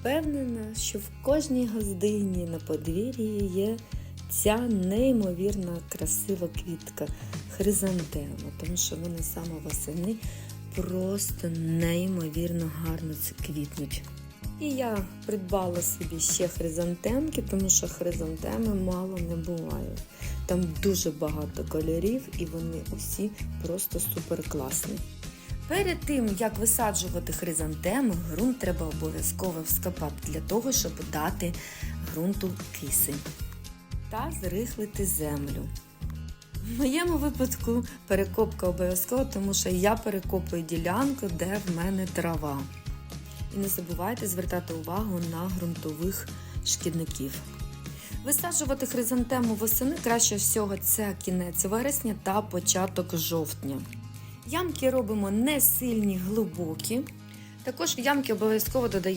Впевнена, що в кожній газдині на подвір'ї є ця неймовірна красива квітка хризантема, тому що вони саме восени просто неймовірно гарно квітнуть. І я придбала собі ще хризантемки, тому що хризантеми мало не буває. Там дуже багато кольорів і вони усі просто супер класні. Перед тим, як висаджувати хризантеми, ґрунт треба обов'язково вскопати для того, щоб дати ґрунту кисень та зрихлити землю. В моєму випадку перекопка обов'язкова, тому що я перекопую ділянку, де в мене трава. І не забувайте звертати увагу на ґрунтових шкідників. Висаджувати хризантему восени краще всього це кінець вересня та початок жовтня. Ямки робимо не сильні, глибокі. Також в ямки обов'язково додаємо